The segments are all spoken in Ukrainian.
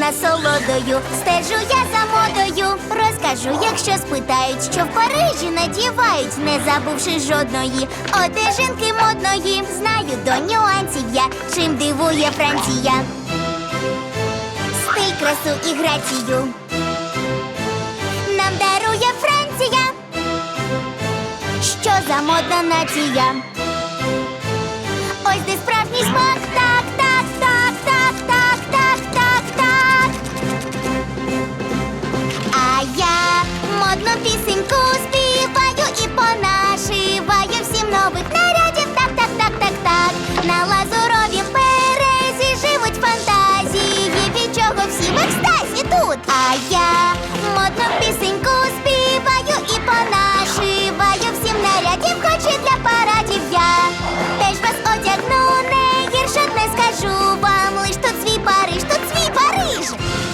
насолодою стежу я за модою. Розкажу, якщо спитають, що в Парижі надівають, не забувши жодної одежинки модної. Знаю до нюансів я, чим дивує Франція. Стиль, красу і грацію. Нам дарує Франція. Що за модна нація? Ось де справжній смак, не скажу вам. Лиш тут свій Париж, тут свій Париж.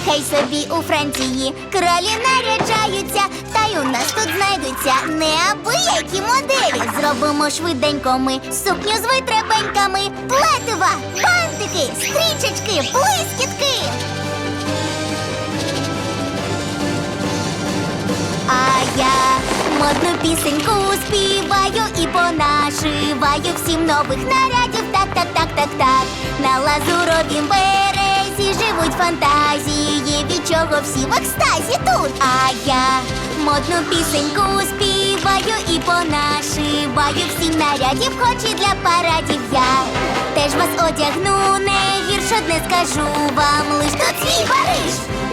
Хай собі у Франції кролі наряджаються, та й у нас тут знайдуться неабиякі моделі. Зробимо швиденько ми сукню з витребеньками, плетива, бантики, стрічечки, блискітки. А я модну пісеньку співаю і понашиваю всім нових нарядів. Так, так, так, так, так. На лазуровім березі живуть фантазії, від чого всі в екстазі тут. А я модну пісеньку співаю і понашиваю всім нарядів, хоч і для парадів я теж вас одягну, не гірше не скажу вам, лиш тут свій Париж.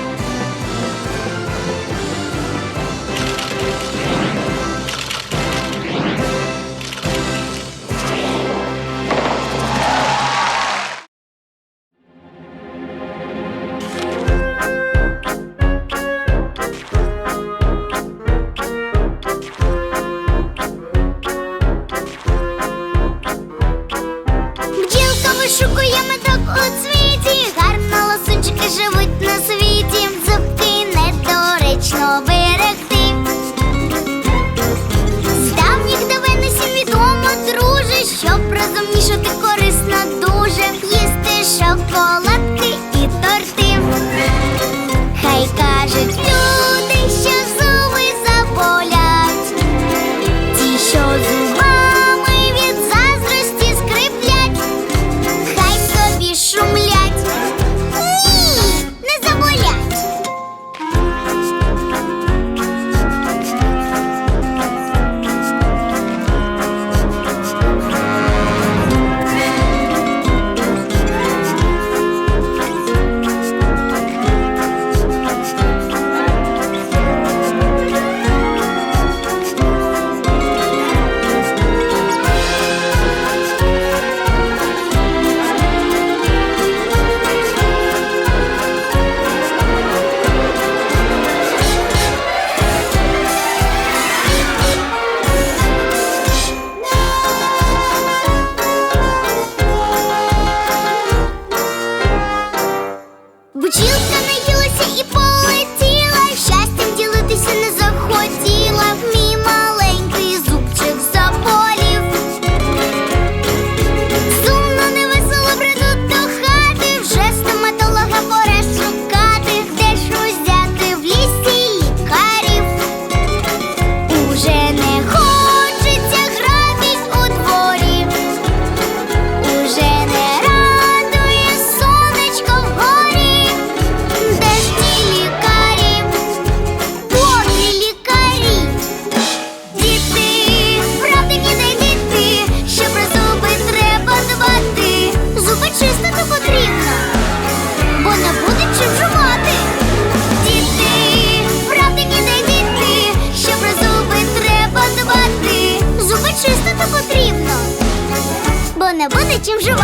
Бджілка наїлася і полетіла, не буде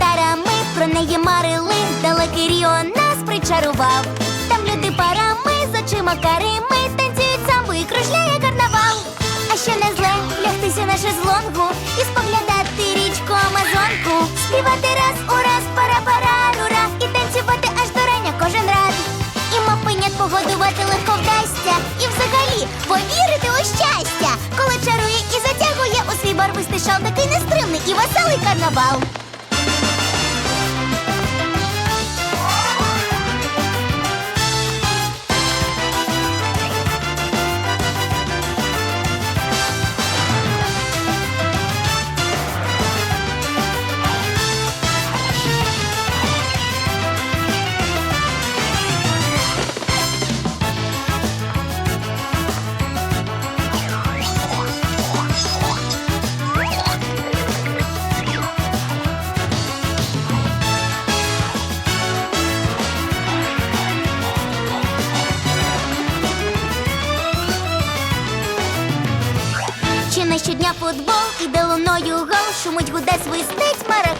А ми про неї марили, далекий Ріо нас причарував. Там люди парами з очима карими танцюють самбу і кружляє карнавал. А ще не зле лягтися на шезлонгу і споглядати річку Амазонку, співати раз у раз пара-пара-рура і танцювати аж до рання кожен раз. І мавпенят погодувати легко вдасться. І взагалі повірити у щастя, коли чарує і затягує у свій барвистий шал такий нестримний і веселий карнавал.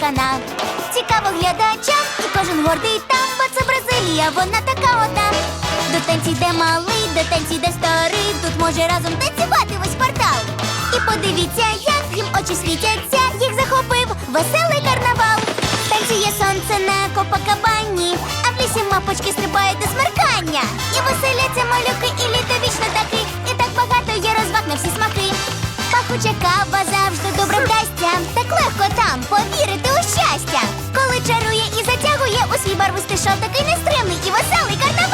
Свистить. Цікаво глядачам, і кожен гордий там, бо це Бразилія, вона така одна. До танці йде малий, до танці йде старий, тут може разом танцювати весь квартал. І подивіться, як їм очі світяться, їх захопив веселий карнавал. Танцює сонце на Копакабані, а в лісі мапочки стрибають до смеркання. І веселяться малюки, і літо вічно таки, і так багато є розваг на всі смаки. Пахуча кава завжди добре вдасться. Так легко там повірити у щастя. Коли чарує і затягує у свій барвистий шов такий нестримний і веселий карнавал.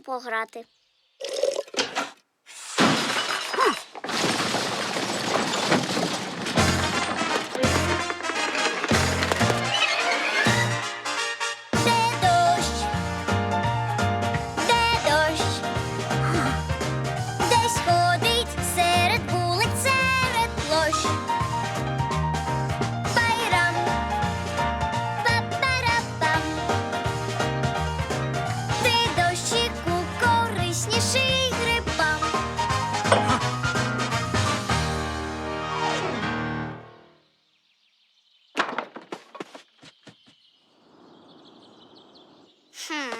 пограти. time.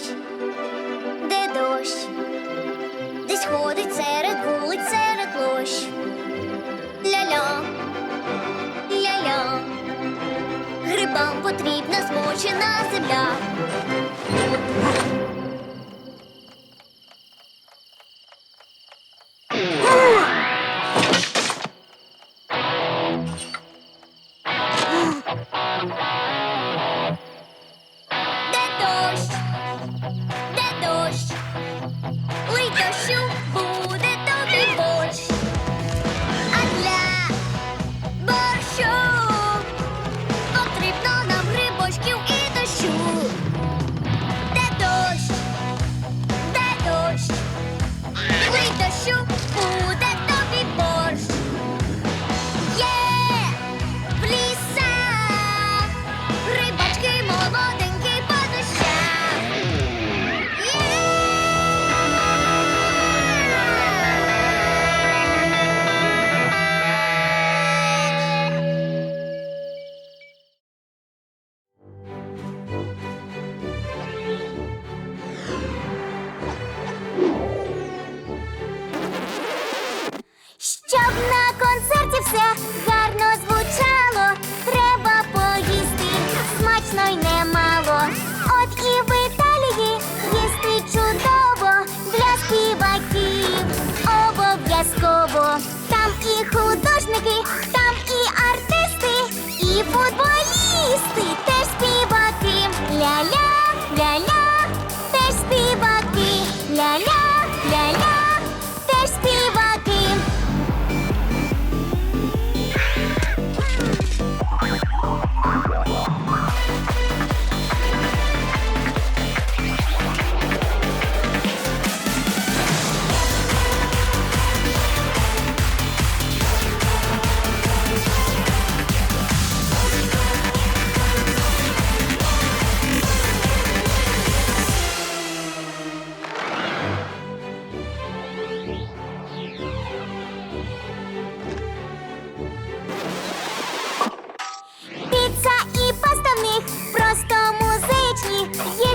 дощ, де дощ, десь ходить серед вулиць, серед площ. Ля-ля, ля-ля, грибам потрібна змочена земля. Yeah.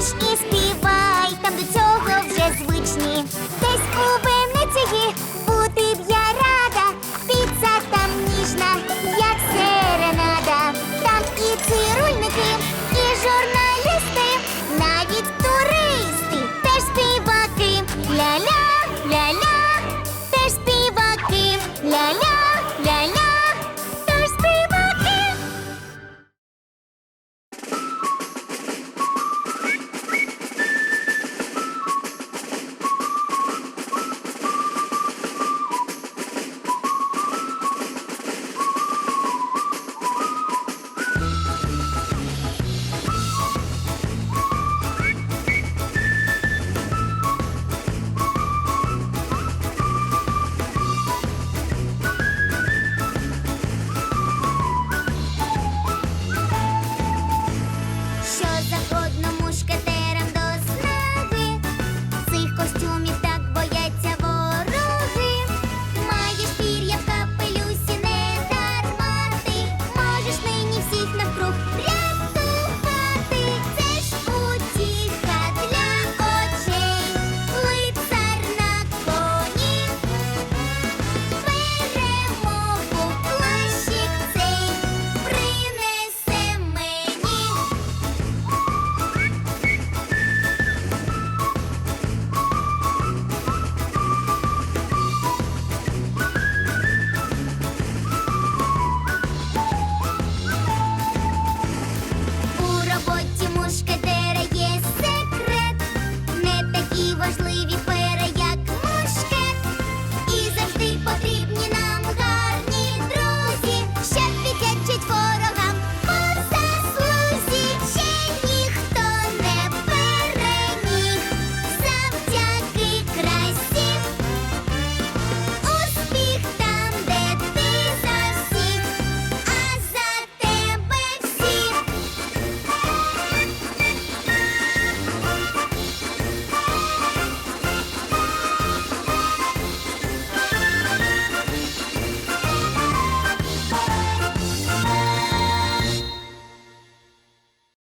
Is